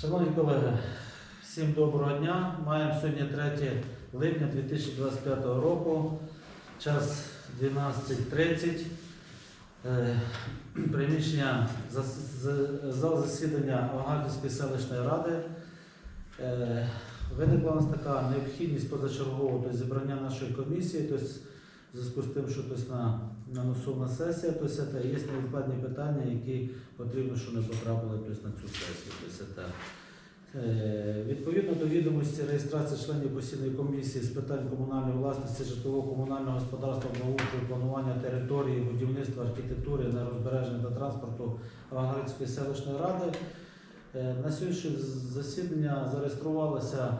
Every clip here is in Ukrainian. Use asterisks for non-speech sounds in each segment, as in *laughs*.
Шановні колеги, всім доброго дня. Маємо сьогодні 3 липня 2025 року, час 12.30. Е, Приміщення зал засідання Авангардівської селищної ради. Е, Виникла у нас така необхідність позачергового тобто, зібрання нашої комісії, тобто, в зв'язку з тим, що тобто, на, на носовна сесія, тобто, це є невідкладні питання, які потрібно, щоб не потрапили тобто, на цю сесію. Тобто, це, е, Відповідно до відомості реєстрації членів постійної комісії з питань комунальної власності, житлово-комунального господарства, благоустрою, планування території, будівництва, архітектури, нерозбереження та транспорту Авангардської селищної ради. Е, На сьогоднішнє засідання зареєструвалося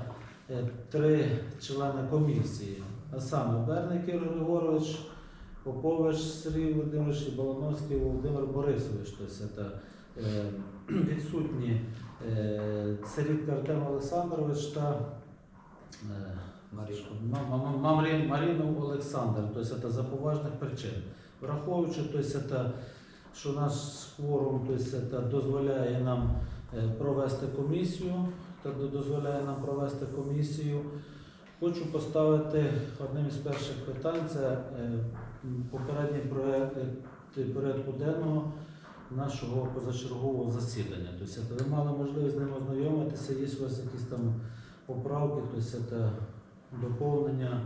е, три члени комісії, а саме Берник Ігор Григорович, Попович Сергій Володимирович і Балановський Володимир Борисович. Тобто *clears throat* це відсутні Царітка Артем Олександрович та е, Маріну Олександр, тобто це за поважних причин. Враховуючи, тобто що наш кворум тобто дозволяє нам провести комісію, та дозволяє нам провести комісію. Хочу поставити одним із перших питань це е, попередній проект е, порядку денного нашого позачергового засідання. Тобто ви мали можливість з ним ознайомитися, є у вас якісь там поправки, тобто це доповнення.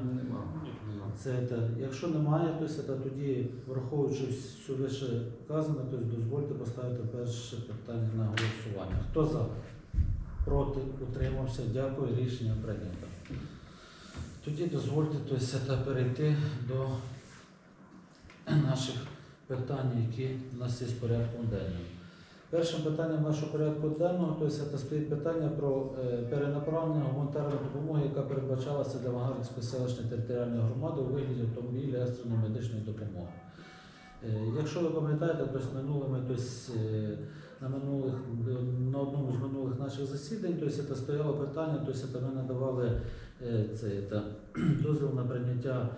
Це якщо немає, то це тоді, враховуючи все вище вказане, то дозвольте поставити перше питання на голосування. Хто за? Проти? Утримався? Дякую, рішення прийнято. Тоді дозвольте то це перейти до наших питань, які в нас є в порядку денному. Першим питанням нашого порядку денного то це стоїть питання про е, перенаправлення гуманітарної допомоги, яка передбачалася для Вагарської селищної територіальної громади у вигляді автомобіля екстреної медичної допомоги. Е, Якщо ви пам'ятаєте, то з минулими, то есть, е, на минулих на одному з минулих наших засідань, то есть, це стояло питання, то есть, це ми надавали е, це, та, *clears throat* дозвіл на прийняття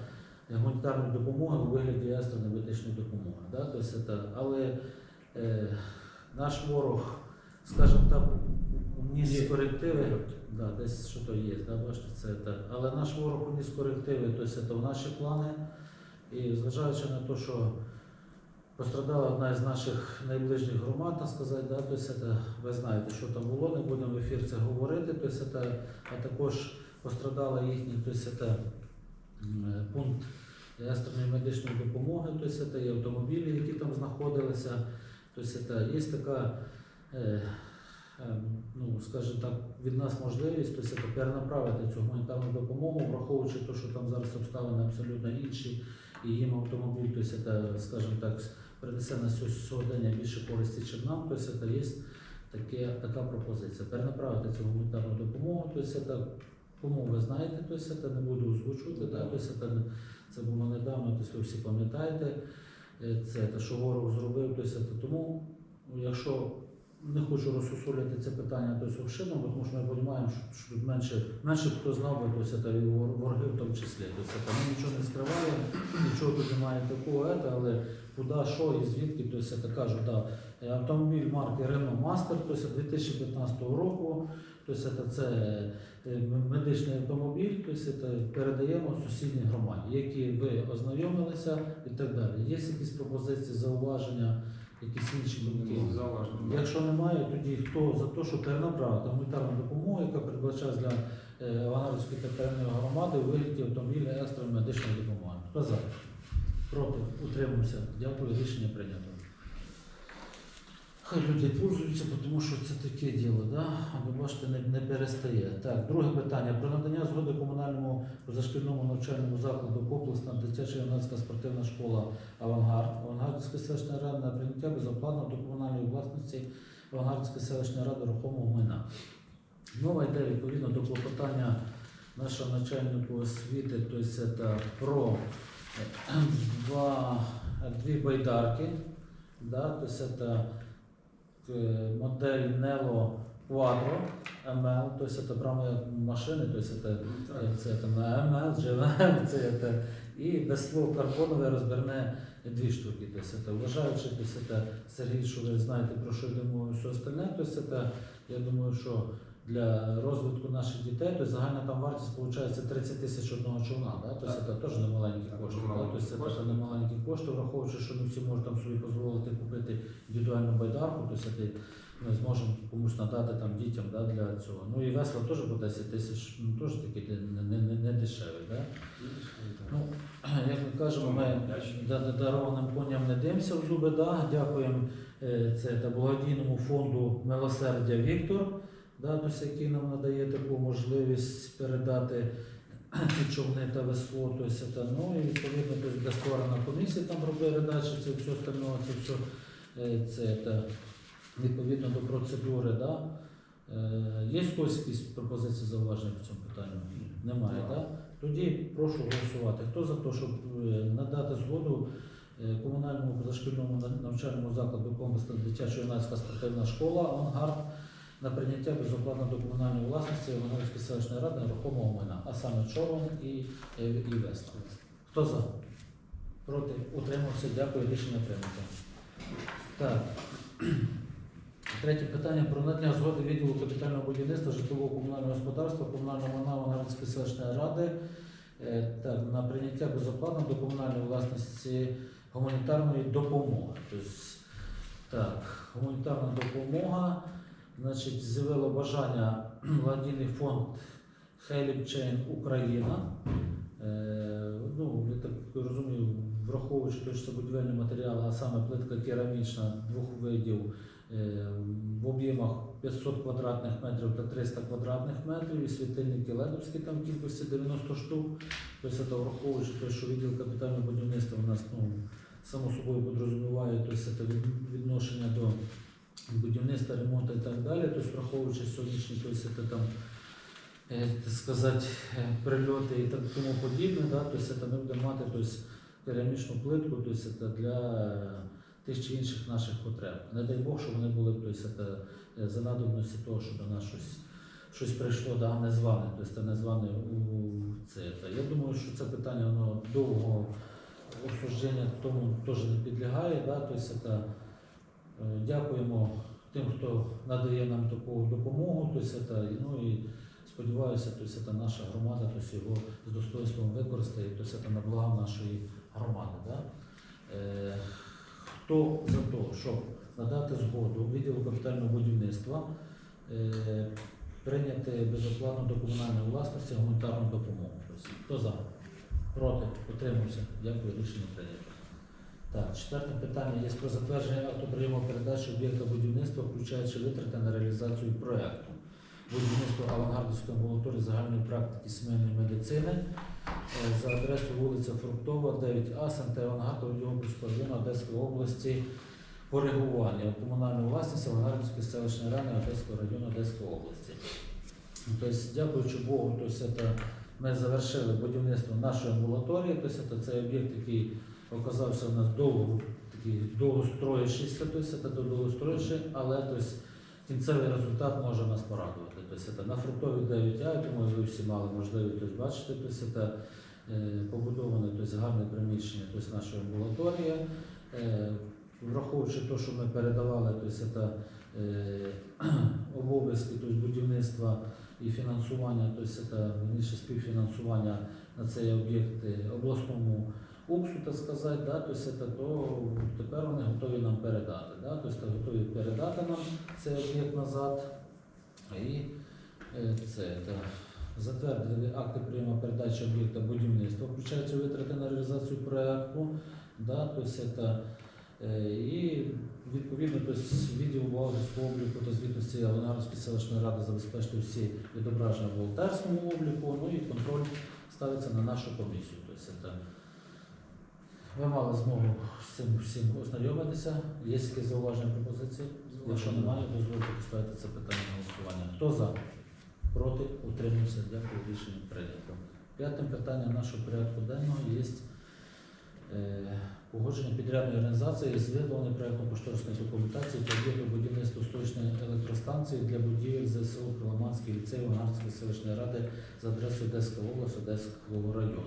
гуманітарної допомоги у вигляді екстреної медичної допомоги. Да? То есть, це, але е, наш ворог, скажімо так, вніс корективи. Да, десь що то є, да, бачите, це так. Але наш ворог вніс корективи, тобто це в наші плани. І зважаючи на те, що пострадала одна із наших найближчих громад, так сказати, да, тобто це, ви знаєте, що там було, не будемо в ефір це говорити, тобто це, а також пострадала їхній тобто це, м, пункт екстреної медичної допомоги, тобто це і автомобілі, які там знаходилися. Тобто це, є така, е, е, ну, скажімо так, від нас можливість тобто, це перенаправити цю гуманітарну допомогу, враховуючи те, що там зараз обставини абсолютно інші, і їм автомобіль, тобто, це, скажімо так, принесе на сьо- сьогодення більше користі, ніж нам, тобто це є таке, така пропозиція. Перенаправити цю гуманітарну допомогу, тобто це кому ви знаєте, тобто це не буду озвучувати, да, тобто це, це було недавно, тобто ви всі пам'ятаєте. Е, Це те, що ворог зробив, тобто це тому, ну, якщо не хочу розсусолювати це питання тобто, обширно, тому що ми розуміємо, що, тут менше, менше хто знав би, тобто, це, і вор- вороги в тому числі. Тобто, це, ми нічого не скриваємо, нічого тут немає такого, але куди, що і звідки, тобто, це кажу, да, е, автомобіль марки Renault Master, тобто 2015 року, тобто, це, це е, медичний автомобіль, тобто, це передаємо сусідній громаді, які ви ознайомилися і так далі. Є якісь пропозиції, зауваження, якісь інші думки? Якщо немає, тоді хто за те, що перенаправити гуманітарну допомогу, яка передбачається для е, Авангардської територіальної громади у вигляді автомобіля екстреної медичної допомоги. Хто за? Проти? Утримався. Дякую, рішення прийнято. Хай люди пользуються, тому що це таке діло, да? а ви бачите, не, не перестає. Так, друге питання. Про надання згоди комунальному позашкільному навчальному закладу комплексна дитяча юнацька спортивна школа Авангард, Авангардської селищної ради на прийняття безоплатно до комунальної власності Авангардської селищної ради рухомого майна. Мова йде відповідно до клопотання нашого начальника освіти, тобто це про два, дві байдарки, да, тобто це модель Nelo Quadro ML, тобто це прямо машини, тобто це Так. це там МЛ, GVM, *laughs* це те, і без слов карбонове розберне дві штуки. Тобто, це, вважаючи, тобто, це, Сергій, що ви знаєте, про що мова, і все остальне, тобто, це, Я думаю, що для розвитку наших дітей, то загальна там вартість виходить 30 тисяч одного човна, да? тобто Так. це теж не маленькі кошти. Да? Тобто це теж не маленькі кошти, враховуючи, що не всі можуть там собі дозволити купити індивідуальну байдарку, тобто це ми зможемо комусь надати там дітям да, для цього. Ну і весла теж по 10 тисяч, ну теж такі не, не, не, не дешеві. Да? Ну, *clears throat* як ми кажемо, ми да- да- дарованим коням не димося в зуби. Да? Дякуємо е, це та благодійному фонду Милосердя Віктор, да, тобто, який нам надає таку можливість передати ці човни та весло. Тобто, це, ну і відповідно тобто, буде створена комісія там про передачу це все остального, це все е, це, та, відповідно до процедури. Да? Е, Є в когось якісь пропозиції зауваження по цьому питанню? Немає, так? Да? Тоді прошу голосувати. Хто за те, щоб е, надати згоду комунальному позашкільному навчальному закладу комплексна дитячо-юнацька спортивна школа «Авангард» на прийняття безоплатно до комунальної власності Івановської селищної ради нерухомого майна, а саме човен і, і, і. Хто за? Проти? Утримався. Дякую. Рішення прийнято. Так. *clears throat* Третє питання про надання згоди відділу капітального будівництва житлового комунального господарства комунального майна Вангардської селищної ради е, так, на прийняття безоплатно до комунальної власності гуманітарної допомоги. Тобто, так, гуманітарна допомога. Значить, з'явило бажання *clears throat* благодійний фонд Chain Україна. Е, ну, я так розумію, враховуючи те, що будівельні матеріали, а саме плитка керамічна двох видів е, в об'ємах 500 квадратних метрів та 300 квадратних метрів, і світильники ледовські там кількості 90 штук. Тобто, це враховуючи те, що відділ капітального будівництва у нас ну, само собою підрозуміває тобто, це відношення до будівництва, ремонту і так далі. Тобто, враховуючи сьогоднішні тобто, там, е, так сказати, е, прильоти і так тому подібне, да, тобто, це ми будемо мати тобто, керамічну плитку тобто, для тих чи інших наших потреб. Не дай Бог, щоб вони були тобто, за надобності того, що до нас щось, щось прийшло да, незване, тобто незване у це. Я думаю, що це питання воно довго обсуждення тому теж не підлягає. Да? Тобто, дякуємо тим, хто надає нам таку допомогу. Це, ну, і сподіваюся, це наша громада тобто, його з достоинством використає, це на благо нашої громади. Да? Е, хто за те, щоб надати згоду відділу капітального будівництва е, прийняти безоплатно до комунальної власності гуманітарну допомогу. Хто за? Проти? Утримався? Дякую, рішення прийнято. Так, четверте питання є про затвердження акту прийому передачі об'єкта будівництва, включаючи витрати на реалізацію проєкту. Будівництво авангардівської амбулаторії загальної практики сімейної медицини е, за адресою вулиця Фруктова, 9А, СНТ Авангарду, Діопольського району Одеської області по реагуванню у комунальну власність Авангардівської селищної ради Одеського району Одеської області. Тобто, дякуючи Богу, тобто, ми завершили будівництво нашої амбулаторії, тобто, це об'єкт, який оказався у нас довго, такий довгостроючийся, тобто, це довгостроючий, але тобто, кінцевий результат може нас порадувати. Тобто, на фруктовій 9 я думаю, ви всі мали можливість тобто, бачити, тобто, е, побудоване тобто, гарне приміщення тобто, нашої амбулаторії. Е, Враховуючи те, що ми передавали тобто, е, *clears throat* обов'язки тобто, будівництва і фінансування, тобто співфінансування на цей об'єкт обласному УКСу, так сказати, да, тобто це, то тепер вони готові нам передати. Да, тобто готові передати нам цей об'єкт назад. І е, це та, затвердили акти прийому передачі об'єкта будівництва, включаються витрати на реалізацію проєкту. Да, тобто це, Е, І відповідно тобто, відділ бухгалтерського обліку та звітності Ленарської селищної ради забезпечити всі відображення в бухгалтерському обліку, ну і контроль ставиться на нашу комісію. Тобто, це, ви мали змогу з цим всім ознайомитися. Є якісь зауваження пропозиції? Якщо немає, дозвольте поставити це питання на голосування. Хто за? Проти? Утримався. Дякую. Рішення прийнято. П'ятим питанням нашого порядку денного є е, погодження підрядної організації з виготовлення проєктно-кошторисної документації та об'єкту будівництва сточної електростанції для будівель ЗСУ Криломанський ліцей Вангарської селищної ради за адресою Одеська область, Одеського району.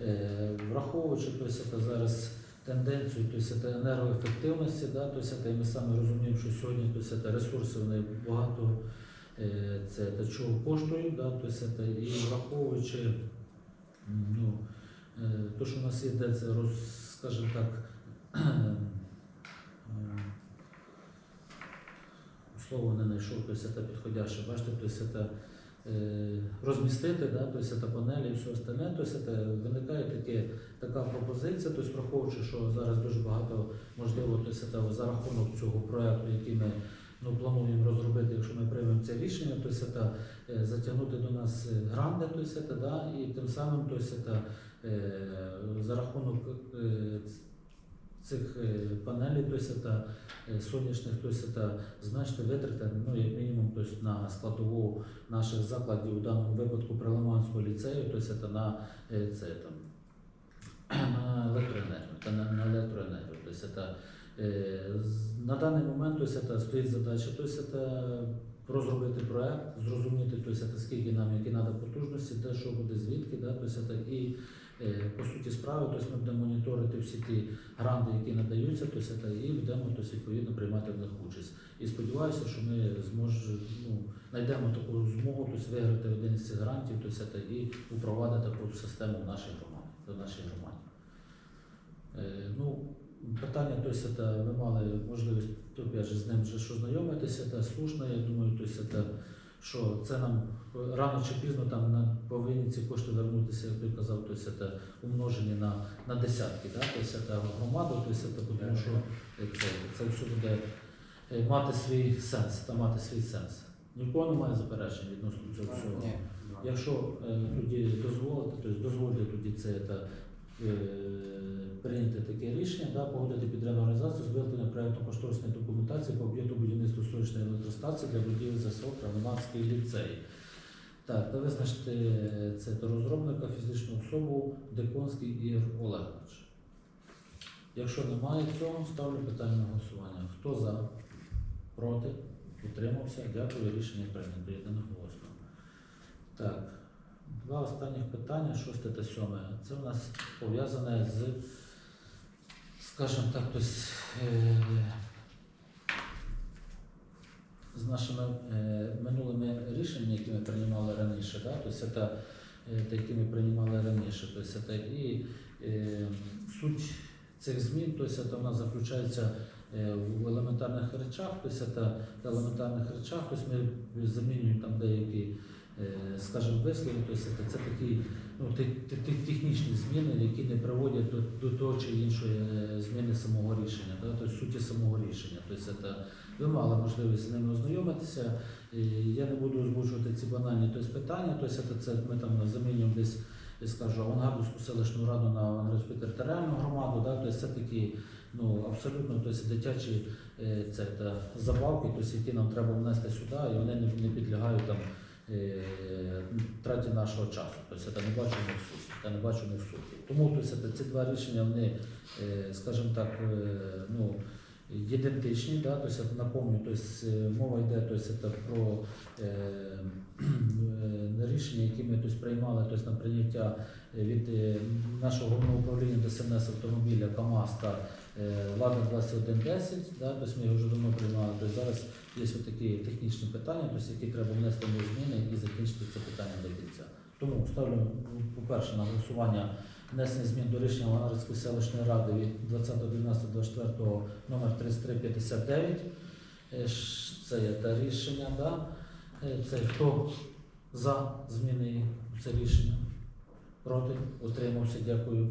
Це так. Е, Враховуючи, тобто, це зараз тенденцію то есть, это енергоефективності, да, то есть, это, і ми самі розуміємо, що сьогодні то есть, это ресурси вони багато е, це, це чого коштують, да, то есть, это, і враховуючи м, ну, е, то, що у нас є, де це роз, скажімо так, *clears throat* е, слово не знайшов, то есть, это підходяще, бачите, то есть, это, е, розмістити, да, то есть, это панелі і все остальне, то есть, это, виникає таке, така пропозиція, тобто враховуючи, що зараз дуже багато можливо, то есть, это, за рахунок цього проекту, який ми ну, плануємо розробити, якщо ми приймемо це рішення, то есть, это, е, затягнути до нас е, гранди, то есть, это, да, і тим самим то есть, это, е, за рахунок е, цих е, панелей, то есть, это, е, сонячних, то есть, это, значно витрати, ну, як мінімум, то есть, на складову наших закладів, у даному випадку Прилиманського ліцею, то есть, это, на е, це, там, на *clears throat* електроенергію, та на, на електроенергію. То есть это, е, з- на даний момент то есть это стоїть задача, то есть это розробити проект, зрозуміти, то есть это скільки нам, які треба потужності, де що буде, звідки, да, то есть это і е, по суті справи, то есть ми будемо моніторити всі ті гранди, які надаються, то есть это, і будемо то есть, відповідно приймати в них участь. І сподіваюся, що ми зможемо, ну, знайдемо таку змогу то есть, виграти один із цих грантів, то есть, это, і впровадити таку систему в нашій громаді, в нашій громаді. Е, ну, питання, то есть, это, ви мали можливість опять же, з ним вже що знайомитися, це слушно, я думаю, то есть, это, що це нам рано чи пізно там на, повинні ці кошти вернутися, як ти казав, то есть, это, умножені на, на десятки, да? то есть, это, громаду, то есть, это, тому що е, це, це все буде е, мати свій сенс, та мати свій сенс. Нікого немає заперечень відносно цього всього. Ні. Якщо е, тоді дозволити, тобто дозволити тоді це та, е, прийняти таке рішення, да, погодити підрядну організацію з виготовлення проєктно-кошторисної документації по об'єкту будівництва сонячної електростанції для будівель ЗСО Крамонавський ліцей. Так, та визначити е, це до розробника фізичну особу Деконський Ігор Олегович. Якщо немає цього, ставлю питання на голосування. Хто за? Проти? Утримався? Дякую. Рішення прийнято. Єдиноголосно. Так, два останніх питання, шосте та сьоме. Це у нас пов'язане з, скажімо так, тобто, е, з нашими е, минулими рішеннями, які ми приймали раніше. Да? Тобто, це, е, те, які ми приймали раніше. Тобто, це, і е, суть цих змін, тобто, це нас заключається е, в елементарних речах, тобто, це, в елементарних речах, тобто ми замінюємо там деякі е, скажімо, вислови, тобто це, такі ну, те- те- те- технічні зміни, які не приводять до, до того чи іншої е, зміни самого рішення, тобто суті самого рішення. Тобто це, ви мали можливість з ними ознайомитися. Я не буду озвучувати ці банальні тобто, питання, тобто це, ми там замінюємо десь. Я скажу, Авангардівську селищну раду на Авангардську територіальну громаду, да, тобто це такі ну, абсолютно тобто, дитячі е, це, та, забавки, тобто, які нам треба внести сюди, і вони не, не підлягають там, е, траті нашого часу. Тобто це не бачу в суті. Та не бачу в суті. Тому тобто, ці два рішення, вони, е, скажімо так, е, ну, ідентичні. Да? Тобто, напомню, тобто, е, мова йде тобто, це про е, е, рішення, які ми тобто, приймали тобто, на прийняття від е, нашого головного управління ДСНС автомобіля КАМАЗ та е, Лада 2110, да? тобто, ми його вже давно приймали. Тобто, зараз є такі технічні питання, тобто, які треба внести в зміни і закінчити це питання до кінця. Тому ставлю, по-перше, на голосування внесення змін до рішення Ланарської селищної ради від 20.12.24 номер 3359. Е, Це є те рішення, да? Е, Це хто за зміни це рішення? Проти? Утримався, дякую.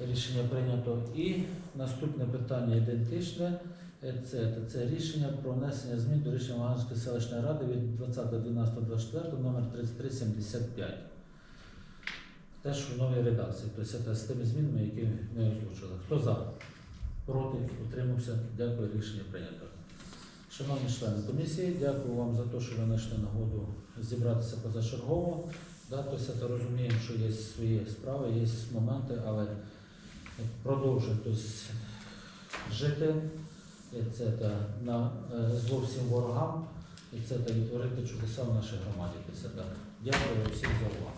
Рішення прийнято. І наступне питання ідентичне. Е, Це, це рішення про внесення змін до рішення Луганської селищної ради від 20.12.24 номер 3375. Теж в новій редакції. Тобто з тими змінами, які ми озвучили. Хто за? Проти? Утримався? Дякую, рішення прийнято. Шановні члени комісії, дякую вам за те, що ви знайшли нагоду зібратися позачергово. Да, тобто розуміємо, що є свої справи, є моменти, але продовжуємо тобто, жити. Це та, на зовсім ворогам, і це та, відтворити чудеса в нашій громаді. Це, та. Дякую всім за увагу.